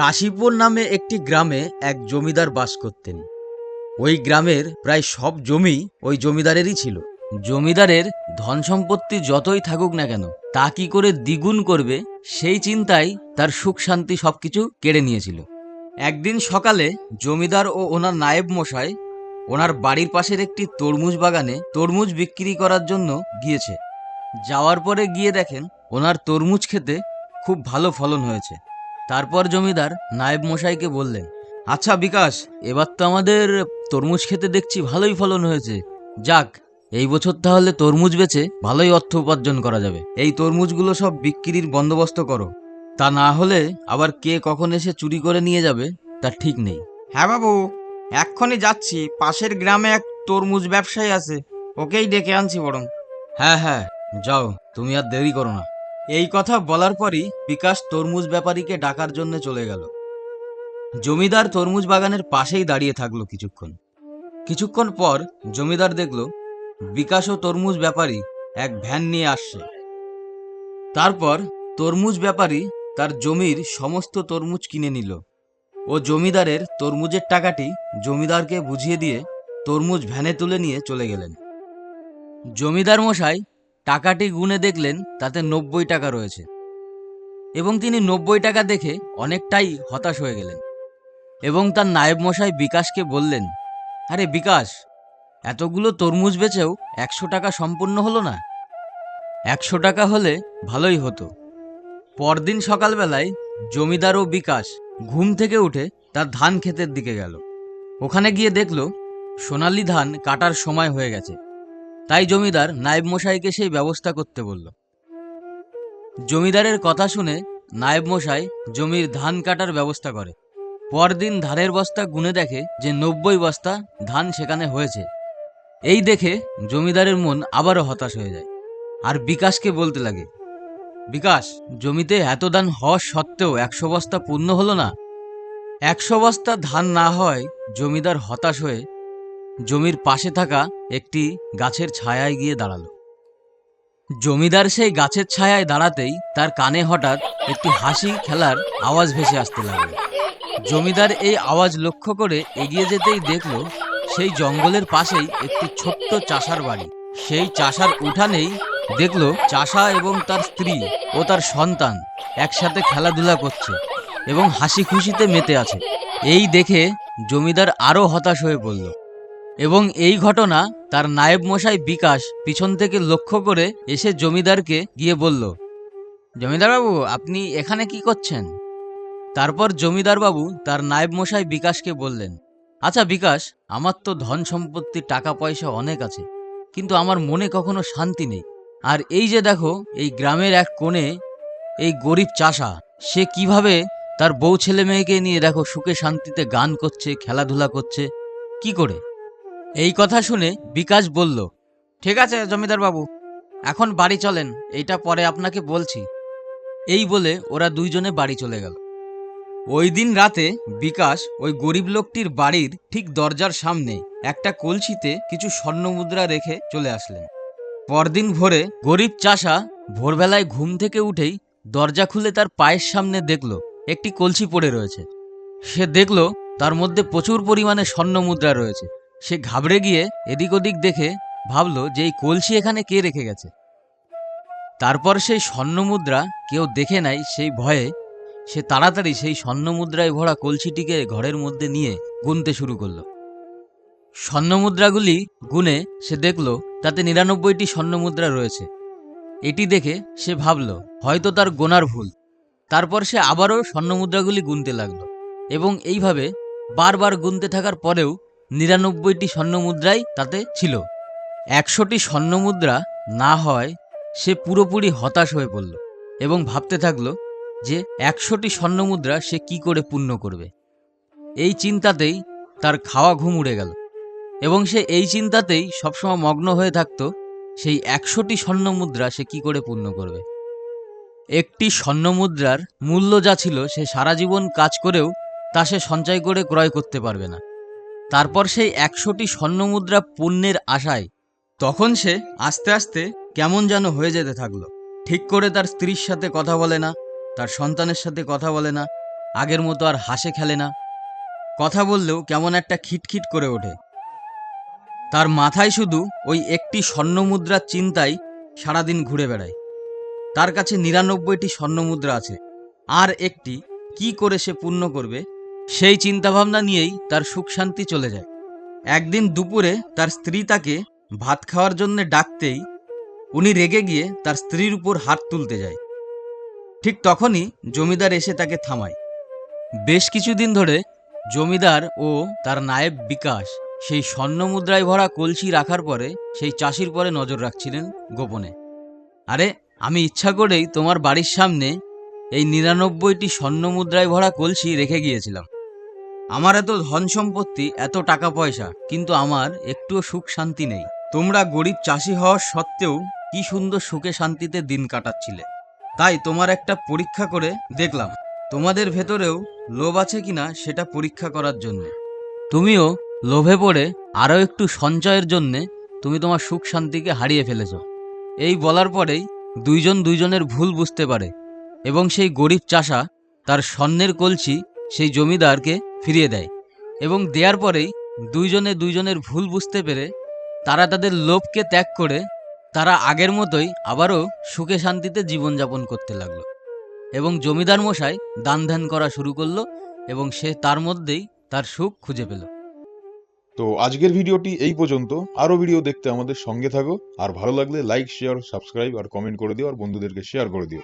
কাশীপুর নামে একটি গ্রামে এক জমিদার বাস করতেন। ওই গ্রামের প্রায় সব জমি ওই জমিদারেরই ছিল। জমিদারের ধন সম্পত্তি যতই থাকুক না কেন, তা কি করে দ্বিগুণ করবে সেই চিন্তায় তার সুখ শান্তি সবকিছু কেড়ে নিয়েছিল। একদিন সকালে জমিদার ও ওনার নায়েব মশাই ওনার বাড়ির পাশের একটি তরমুজ বাগানে তরমুজ বিক্রি করার জন্য গিয়েছে। যাওয়ার পরে গিয়ে দেখেন ওনার তরমুজ খেতে খুব ভালো ফলন হয়েছে। তারপর জমিদার নায়েব মশাইকে বললেন আচ্ছা বিকাশ এবার তো আমাদের তরমুজ খেতে দেখছি ভালোই ফলন হয়েছে। যাক এই বছর তাহলে তরমুজ বেচে ভালোই অর্থ উপার্জন করা যাবে। এই তরমুজগুলো সব বিক্রির বন্দোবস্ত করো। তা না হলে আবার কে কখন এসে চুরি করে নিয়ে যাবে তা ঠিক নেই। হ্যাঁ বাবু এক্ষুনি যাচ্ছি। পাশের গ্রামে এক তরমুজ ব্যবসায়ী আছে ওকেই ডেকে আনছি বরং। হ্যাঁ হ্যাঁ যাও তুমি আর দেরি করো না। এই কথা বলার পরই বিকাশ তরমুজ ব্যাপারীকে ডাকার জন্য চলে গেল। জমিদার তরমুজ বাগানের পাশেই দাঁড়িয়ে থাকল কিছুক্ষণ। কিছুক্ষণ পর জমিদার দেখল বিকাশ ও তরমুজ ব্যাপারী এক ভ্যান নিয়ে আসছে। তারপর তরমুজ ব্যাপারী তার জমির সমস্ত তরমুজ কিনে নিল ও জমিদারের তরমুজের টাকাটি জমিদারকে বুঝিয়ে দিয়ে তরমুজ ভ্যানে তুলে নিয়ে চলে গেলেন। জমিদার মশাই টাকাটি গুনে দেখলেন তাতে নব্বই টাকা রয়েছে। এবং তিনি নব্বই টাকা দেখে অনেকটাই হতাশ হয়ে গেলেন। এবং তার নায়েব মশাই বিকাশকে বললেন, আরে বিকাশ, এতগুলো তরমুজ বেচেও একশো টাকা সম্পূর্ণ হলো না। একশো টাকা হলে ভালোই হতো। পরদিন সকালবেলায় জমিদার ও বিকাশ ঘুম থেকে উঠে তার ধান ক্ষেতের দিকে গেল। ওখানে গিয়ে দেখল, সোনালি ধান কাটার সময় হয়ে গেছে। তাই জমিদার নায়েব মশাইকে সেই ব্যবস্থা করতে বলল। জমিদারের কথা শুনে নায়েব মশাই জমির ধান কাটার ব্যবস্থা করে। পরদিন ধানের বস্তা গুনে দেখে যে নব্বই বস্তা ধান সেখানে হয়েছে। এই দেখে জমিদারের মন আবারও হতাশ হয়ে যায় আর বিকাশকে বলতে লাগে, বিকাশ, জমিতে এত ধান হওয়া সত্ত্বেও একশো বস্তা পূর্ণ হলো না? একশো বস্তা ধান না হয় জমিদার হতাশ হয়ে জমির পাশে থাকা একটি গাছের ছায়ায় গিয়ে দাঁড়াল। জমিদার সেই গাছের ছায়ায় দাঁড়াতেই তার কানে হঠাৎ একটি হাসি খেলার আওয়াজ ভেসে আসতে লাগল। জমিদার এই আওয়াজ লক্ষ্য করে এগিয়ে যেতেই দেখল, সেই জঙ্গলের পাশেই একটি ছোট্ট চাষার বাড়ি। সেই চাষার উঠানেই দেখল চাষা এবং তার স্ত্রী ও তার সন্তান একসাথে খেলাধুলা করছে এবং হাসি খুশিতে মেতে আছে। এই দেখে জমিদার আরও হতাশ হয়ে পড়ল এবং এই ঘটনা তার নায়েব মশাই বিকাশ পিছন থেকে লক্ষ্য করে এসে জমিদারকে গিয়ে বলল, জমিদারবাবু, আপনি এখানে কি করছেন? তারপর জমিদারবাবু তার নায়েব মশাই বিকাশকে বললেন আচ্ছা বিকাশ, আমার তো ধন সম্পত্তি, টাকা পয়সা অনেক আছে, কিন্তু আমার মনে কখনো শান্তি নেই। আর এই যে দেখো, এই গ্রামের এক কোণে এই গরিব চাষা, সে কীভাবে তার বউ ছেলে মেয়েকে নিয়ে দেখো সুখে শান্তিতে গান করছে, খেলাধুলা করছে, কি করে? এই কথা শুনে বিকাশ বলল, ঠিক আছে জমিদার বাবু, এখন বাড়ি চলেন, এইটা পরে আপনাকে বলছি। এই বলে ওরা দুইজনে বাড়ি চলে গেল। ওই দিন রাতে বিকাশ ওই গরিব লোকটির বাড়ির ঠিক দরজার সামনে একটা কলসিতে কিছু স্বর্ণ মুদ্রা রেখে চলে আসলেন। পরদিন ভোরে গরিব চাষা ভোরবেলায় ঘুম থেকে উঠেই দরজা খুলে তার পায়ের সামনে দেখল, একটি কলসি পড়ে রয়েছে। সে দেখল তার মধ্যে প্রচুর পরিমাণে স্বর্ণ মুদ্রা রয়েছে। সে ঘাবড়ে গিয়ে এদিক ওদিক দেখে ভাবলো যে এই কলসি এখানে কে রেখে গেছে। তারপর সেই স্বর্ণ মুদ্রা কেউ দেখে নাই সেই ভয়ে সে তাড়াতাড়ি সেই স্বর্ণ মুদ্রায় ভরা কলসিটিকে ঘরের মধ্যে নিয়ে গুনতে শুরু করল। স্বর্ণ মুদ্রাগুলি গুনে সে দেখল তাতে নিরানব্বইটি স্বর্ণ মুদ্রা রয়েছে। এটি দেখে সে ভাবল, হয়তো তার গোনার ভুল। তারপর সে আবারও স্বর্ণ মুদ্রাগুলি গুনতে লাগল এবং এইভাবে বারবার গুনতে থাকার পরেও নিরানব্বইটি স্বর্ণ মুদ্রাই তাতে ছিল। একশোটি স্বর্ণ মুদ্রা না হয় সে পুরোপুরি হতাশ হয়ে পড়ল এবং ভাবতে থাকল যে একশোটি স্বর্ণ মুদ্রা সে কি করে পূর্ণ করবে। এই চিন্তাতেই তার খাওয়া ঘুম উড়ে গেল এবং সে এই চিন্তাতেই সবসময় মগ্ন হয়ে থাকতো সেই একশোটি স্বর্ণ মুদ্রা সে কি করে পূর্ণ করবে। একটি স্বর্ণ মুদ্রার মূল্য যা ছিল সে সারা জীবন কাজ করেও তা সে সঞ্চয় করে ক্রয় করতে পারবে না। তারপর সেই একশোটি স্বর্ণ মুদ্রা পুণ্যের আশায় তখন সে আস্তে আস্তে কেমন যেন হয়ে যেতে থাকল। ঠিক করে তার স্ত্রীর সাথে কথা বলে না, তার সন্তানের সাথে কথা বলে না, আগের মতো আর হাসে খেলে না। কথা বললেও কেমন একটা খিটখিট করে ওঠে। তার মাথায় শুধু ওই একটি স্বর্ণমুদ্রার চিন্তাই সারাদিন ঘুরে বেড়ায়। তার কাছে নিরানব্বইটি স্বর্ণমুদ্রা আছে। আর একটি, কি করে সে পূর্ণ করবে? সেই চিন্তাভাবনা নিয়েই তার সুখ শান্তি চলে যায়। একদিন দুপুরে তার স্ত্রী তাকে ভাত খাওয়ার জন্য ডাকতেই উনি রেগে গিয়ে তার স্ত্রীর উপর হাত তুলতে যায়। ঠিক তখনই জমিদার এসে তাকে থামায়। বেশ কিছুদিন ধরে জমিদার ও তার নায়েব বিকাশ সেই স্বর্ণমুদ্রায় ভরা কলসি রাখার পরে সেই চাষির পরে নজর রাখছিলেন গোপনে। আরে, আমি ইচ্ছা করেই তোমার বাড়ির সামনে এই নিরানব্বইটি স্বর্ণমুদ্রায় ভরা কলসি রেখে গিয়েছিলাম। আমার এত ধন সম্পত্তি, এত টাকা পয়সা, কিন্তু আমার একটুও সুখ শান্তি নেই। তোমরা গরিব চাষি হওয়ার সত্ত্বেও কি সুন্দর সুখে শান্তিতে দিন কাটাচ্ছিলে। তাই তোমার একটা পরীক্ষা করে দেখলাম। তোমাদের ভেতরেও লোভ আছে কিনা সেটা পরীক্ষা করার জন্য। তুমিও লোভে পড়ে আরও একটু সঞ্চয়ের জন্যে তুমি তোমার সুখ শান্তিকে হারিয়ে ফেলেছ। এই বলার পরেই দুইজন দুইজনের ভুল বুঝতে পারে এবং সেই গরিব চাষা তার স্বর্ণের কলসি, সেই জমিদারকে ফিরিয়ে দেয় এবং দেওয়ার পরেই দুইজনে দুইজনের ভুল বুঝতে পেরে তারা তাদের লোভকে ত্যাগ করে তারা আগের মতোই আবারও সুখে শান্তিতে জীবনযাপন করতে লাগল এবং জমিদার মশাই দান ধ্যান করা শুরু করল এবং সে তার মধ্যেই তার সুখ খুঁজে পেল। তো আজকের ভিডিওটি এই পর্যন্ত। আরও ভিডিও দেখতে আমাদের সঙ্গে থাকো। আর ভালো লাগলে লাইক শেয়ার সাবস্ক্রাইব আর কমেন্ট করে দিও। আর বন্ধুদেরকে শেয়ার করে দিও।